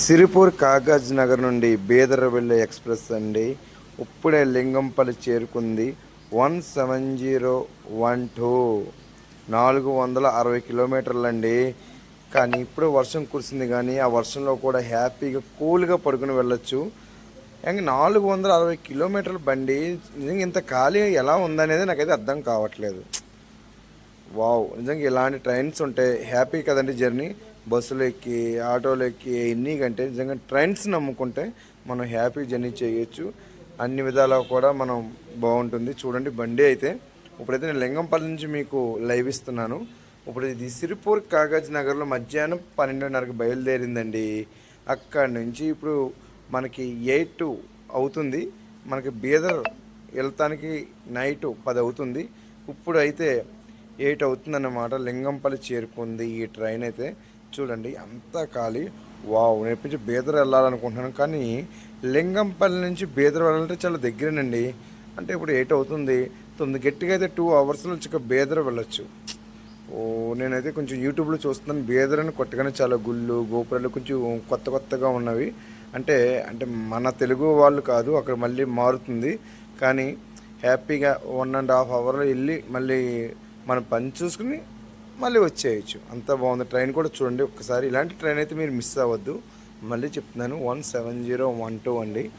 సిరిపూర్ కాగజ్ నగర్ నుండి బీదర్ వెళ్ళే ఎక్స్ప్రెస్ అండి. ఇప్పుడే లింగంపల్లి చేరుకుంది. One seven zero one two. నాలుగు వందల అరవై కిలోమీటర్లు అండి. కానీ ఇప్పుడు వర్షం కురిసింది కానీ ఆ వర్షంలో కూడా హ్యాపీగా కూల్గా పడుకుని వెళ్ళొచ్చు. ఇంకా నాలుగు వందల అరవై కిలోమీటర్ల బండి నిజంగా ఇంత ఖాళీ ఎలా ఉందనేది నాకైతే అర్థం కావట్లేదు. వావ్ నిజంగా ఇలాంటి ట్రైన్స్ ఉంటే హ్యాపీ కదండి జర్నీ. బస్సులు ఎక్కి ఆటోలు ఎక్కి ఎన్ని కంటే నిజంగా ట్రైన్స్ నమ్ముకుంటే మనం హ్యాపీ జర్నీ చేయొచ్చు. అన్ని విధాలా కూడా మనం బాగుంటుంది. చూడండి బండి అయితే ఇప్పుడైతే నేను లింగంపల్లి నుంచి మీకు లైవ్ ఇస్తున్నాను. ఇప్పుడు ఇది సిరిపూర్ కాగజ్ నగర్లో మధ్యాహ్నం పన్నెండున్నరకు బయలుదేరిందండి. అక్కడి నుంచి ఇప్పుడు మనకి ఎయిట్ అవుతుంది. మనకి బీదర్ వెళ్తానికి నైట్ పది అవుతుంది. ఇప్పుడు అయితే ఎయిట్ అవుతుందన్నమాట. లింగంపల్లి చేరుకుంది ఈ ట్రైన్ అయితే. చూడండి అంతా ఖాళీ. వావ్ నేర్పించి బీదర్ వెళ్ళాలనుకుంటున్నాను కానీ లింగంపల్లి నుంచి బీదర్ వెళ్ళాలంటే చాలా దగ్గరేనండి. అంటే ఇప్పుడు ఎయిట్ అవుతుంది తొమ్మిది గట్టిగా అయితే టూ అవర్స్లో నుంచి బీదర్ వెళ్ళొచ్చు. ఓ నేనైతే కొంచెం యూట్యూబ్లో చూస్తున్నాను బీదర్ అని కొట్టగానే చాలా గుళ్ళు గోపురాలు కొంచెం కొత్త కొత్తగా ఉన్నవి. అంటే అంటే మన తెలుగు వాళ్ళు కాదు అక్కడ మళ్ళీ మారుతుంది. కానీ హ్యాపీగా వన్ అండ్ హాఫ్ అవర్లో వెళ్ళి మళ్ళీ మనం పని చూసుకుని మళ్ళీ వచ్చేయచ్చు. అంత బాగుంది. ట్రైన్ కూడా చూడండి. ఒక్కసారి ఇలాంటి ట్రైన్ అయితే మీరు మిస్ అవ్వద్దు. మళ్ళీ చెప్తున్నాను one seven zero one two అండి.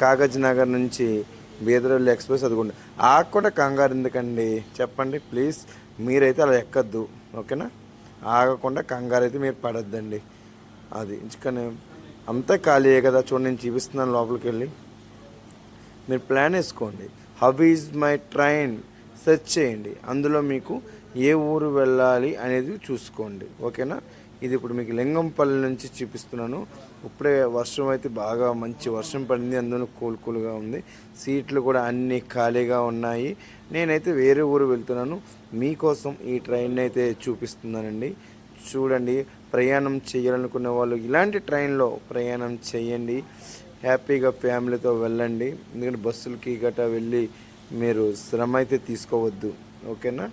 కాగజ్ నగర్ నుంచి బీదరల్లి ఎక్స్ప్రెస్ అదిగోండి. ఆ కూడా కంగారు ఎందుకండి? చెప్పండి ప్లీజ్. మీరైతే అలా ఎక్కద్దు. ఓకేనా? ఆగకుండా కంగారు అయితే మీరు పడద్దండి. అది కానీ అంతా ఖాళీయే కదా. చూడండి నేను చూపిస్తున్నాను లోపలికి వెళ్ళి మీరు ప్లాన్ వేసుకోండి. Where is my train. Search చేయండి. అందులో మీకు ఏ ఊరు వెళ్ళాలి అనేది చూసుకోండి. ఓకేనా? ఇది ఇప్పుడు మీకు లింగంపల్లి నుంచి చూపిస్తున్నాను. ఇప్పుడే వర్షం అయితే బాగా మంచి వర్షం పడింది. అందులో కూల్ కూల్గా ఉంది. సీట్లు కూడా అన్నీ ఖాళీగా ఉన్నాయి. నేనైతే వేరే ఊరు వెళ్తున్నాను. మీకోసం ఈ ట్రైన్ అయితే చూపిస్తున్నానండి. చూడండి ప్రయాణం చేయాలనుకునే వాళ్ళు ఇలాంటి ట్రైన్లో ప్రయాణం చేయండి. హ్యాపీగా ఫ్యామిలీతో వెళ్ళండి. ఎందుకంటే బస్సులకి గట్రా వెళ్ళి మీరు శ్రమ అయితే తీసుకోవద్దు ఓకేనా?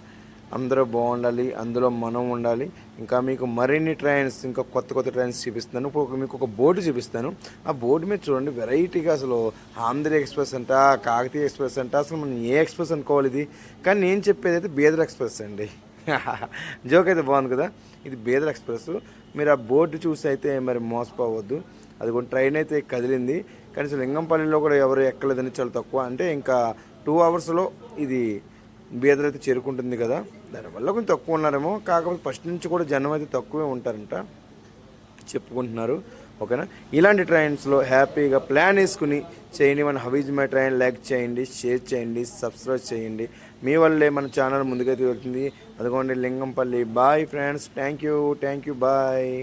అందరూ బాగుండాలి అందులో మనం ఉండాలి. ఇంకా మీకు మరిన్ని ట్రైన్స్ ఇంకా కొత్త కొత్త ట్రైన్స్ చూపిస్తున్నాను. ఇప్పుడు మీకు ఒక బోర్డు చూపిస్తాను. ఆ బోర్డు మీద చూడండి వెరైటీగా అసలు ఆంధ్ర ఎక్స్ప్రెస్ అంట కాకతీయ ఎక్స్ప్రెస్ అంట అసలు మనం ఏ ఎక్స్ప్రెస్ అనుకోవాలి ఇది? కానీ నేను చెప్పేది అయితే బీదర్ ఎక్స్ప్రెస్ అండి. జోక్ అయితే బాగుంది కదా? ఇది బీదర్ ఎక్స్ప్రెస్. మీరు ఆ బోర్డు చూసి అయితే మరి మోసపోవద్దు. అది కొన్ని ట్రైన్ అయితే కదిలింది. కనీసం లింగంపల్లిలో కూడా ఎవరు ఎక్కలేదని చాలా తక్కువ. అంటే ఇంకా టూ అవర్స్లో ఇది బీదర్ అయితే చేరుకుంటుంది కదా? దానివల్ల కొంచెం తక్కువ ఉన్నారేమో. కాకపోతే ఫస్ట్ నుంచి కూడా జనం అయితే తక్కువే ఉంటారంట. చెప్పుకుంటున్నారు. ఓకేనా? ఇలాంటి ట్రైన్స్లో హ్యాపీగా ప్లాన్ వేసుకుని చేయండి. మన where is my train like చేయండి షేర్ చేయండి సబ్స్క్రైబ్ చేయండి. మీ వల్లే మన ఛానల్ ముందుకైతే వెళ్తుంది. అదిగోండి Lingampally. Bye friends thank you thank you bye